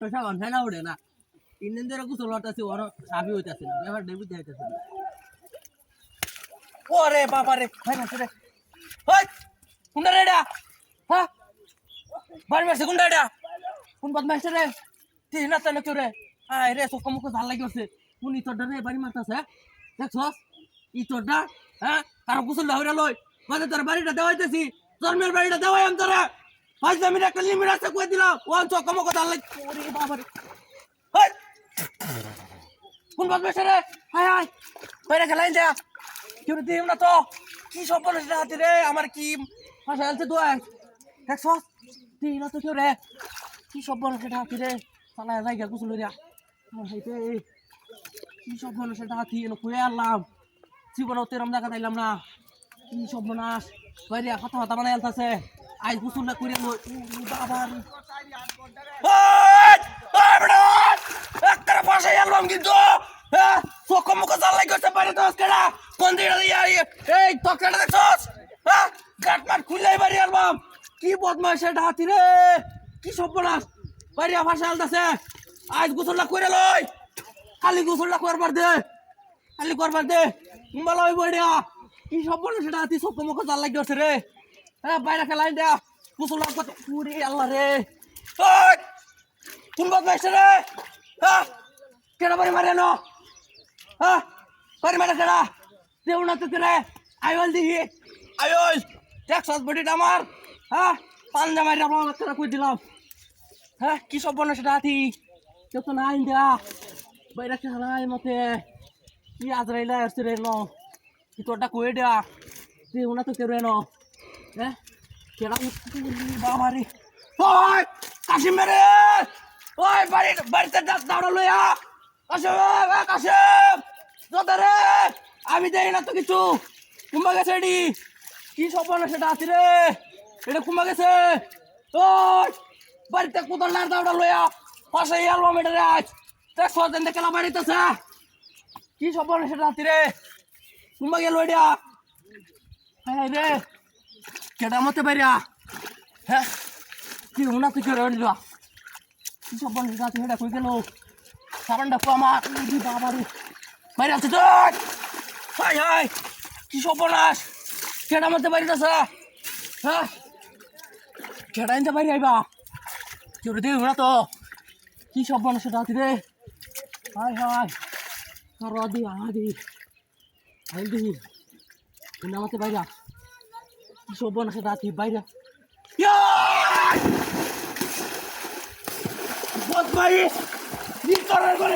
পয়সা অনলাইন উঠে না। তিন দিন ধরে গোসল হতেছে ওর সাবি না যাইতেছে না ওরে বাবা রে ভাই মাসে রে ওই কোনটা রে এটা হ্যাঁ বাড়ি মাসে কোনটা এটা কোন বদমাইশ রে তুই না তাহলে কেউ রে আয় রে চোখ মুখ ভালো লাগি আছে। কোন ইতরটা রে বাড়ি মারতাছে দেখছস? ইতরটা হ্যাঁ কারও গোসল হইরা লই মানে তোর বাড়িটা দেওয়াইতেছি জন্মের বাড়িটা দেওয়াই আমি তোরা জমির একটা লিমিট আছে, কই দিলাম ও চোখ মুখ ভালো লাগি ওরে বাবা রে ওই কোন বদমাইশ রে? হায় হায় বাইরে খেলাই যা। কেউ দিম না তো। কি বলিস না হাতি রে? আমার কি আলছে তো দেখছ দিই না তো কেউ রে। কি বলিস এটা হাতি রে? চালা যাই গেল কুচুল রিয়া হাইতে। কি বলিস এটা হাতি? এনে কুয়ে আনলাম। জীবনে তেরম দেখা দিলাম না। কি সব বনাস বাইরে কথা কথা বানাই আলতাছে আজ কুচুল না করে এলাম কিন্তু। চোখ তো কেডা বাড়ি কি বদমাইশ হাতি রে? কি সর্বনাশ? বাড়ি ভাষা আলতাছে। আজ গোসলটা করে লই। খালি গোসলটা করবার দে। খালি করবার দে। ভালো হইব এটা। কি সর্বনাশ হাতি? চোখ জ্বালাই করছে রে। বাইরে খেলাই দেয়া। গোসলটা করতে পুরি আল্লাহ রে। কোন বদমাইশ রে। হ্যাঁ কেডা বাড়ি মারে ন হ্যাঁ বাড়ি মারে কেডা দেউ না তো রে। আইল দিহি আইল টেক্সাস বডিটা আমার। হ্যাঁ পাঞ্জা মারি আপনার বাচ্চারা কই দিলাম। হ্যাঁ কি সব বনে সেটা হাতি কেউ তো নাই দেয়া। বাইরে খেলাই মতে। কি আজরাইলা আসছে রে ন কি তোরটা কয়ে দেয়া? দেউ না তো কেউ রে ন হ্যাঁ? বাবা রে ওই, কাশিম ওই বাড়ি বাড়িতে ডাক দাঁড়া লইয়া। কাশিম কাশিম! যত রে! আমি দেই না তো কিছু। কুম্বা গেছে এডি কি সপন সেটা আছে রে? এটা কুম্বা গেছে। ওই, বাড়িতে কোদাল না দাঁড়া লইয়া। পাশে অ্যালবাম এটা রে আজ দেখ সদেন দেখে না বাড়িতেছে। কি সপন সেটা আছে রে? কুম্বা গেল এটা হ্যাঁ রে! কেডা মতে বাইরা হ্যাঁ? কি উনা তুই কেড়ে উঠলা কি সব বন্ধু আছে হেডা কই গেল? সাবানটা আমার। উদি বাবা রে। বাইরে আছে তুই হাই হাই। কি সব বনাস কেডা মতে বাইরে আছে হ্যাঁ? কেডা ইনতে বাইরে আইবা। কেউ রে উনা তো। কি সব সেটা আছে রে? High high. আর দি আদি হাই দি। উনা মতে বাইরা কি আছে রাত বাইরে বদমাইশ! কি করার করে